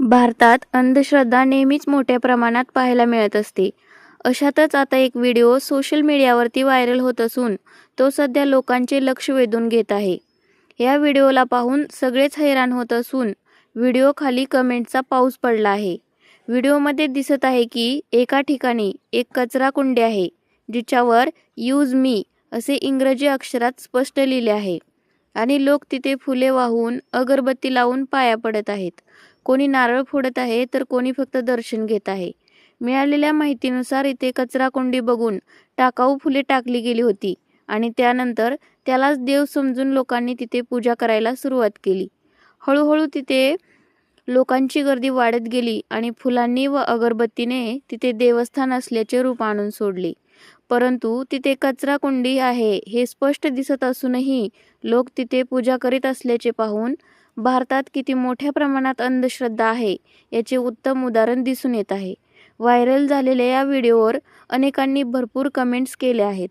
भारतात अंधश्रद्धा नेहमीच मोठ्या प्रमाणात पाहायला मिळत असते. अशातच आता एक व्हिडिओ सोशल मीडियावरती व्हायरल होत असून तो सध्या लोकांचे लक्ष वेधून घेत आहे. या व्हिडिओला पाहून सगळेच हैराण होत असून व्हिडिओ खाली कमेंटचा पाऊस पडला आहे. व्हिडिओमध्ये दिसत आहे की एका ठिकाणी एक कचरा कुंडी आहे जिच्यावर यूज मी असे इंग्रजी अक्षरात स्पष्ट लिहिले आहे. आणि लोक तिथे फुले वाहून अगरबत्ती लावून पाया पडत आहेत. कोणी नारळ फोडत आहे तर कोणी फक्त दर्शन घेत आहे. मिळालेल्या माहितीनुसार इथे कचराकुंडी बघून टाकाऊ फुले टाकली गेली होती आणि त्यानंतर त्यालाच देव समजून लोकांनी तिथे पूजा करायला सुरुवात केली. हळूहळू तिथे लोकांची गर्दी वाढत गेली आणि फुलांनी व अगरबत्तीने तिथे देवस्थान असल्याचे रूप आणून सोडले. परंतु तिथे कचरा कुंडी आहे हे स्पष्ट दिसत असूनही लोक तिथे पूजा करीत असल्याचे पाहून भारतात किती मोठ्या प्रमाणात अंधश्रद्धा आहे याचे उत्तम उदाहरण दिसून येत आहे. व्हायरल झालेल्या या व्हिडिओवर अनेकांनी भरपूर कमेंट्स केले आहेत.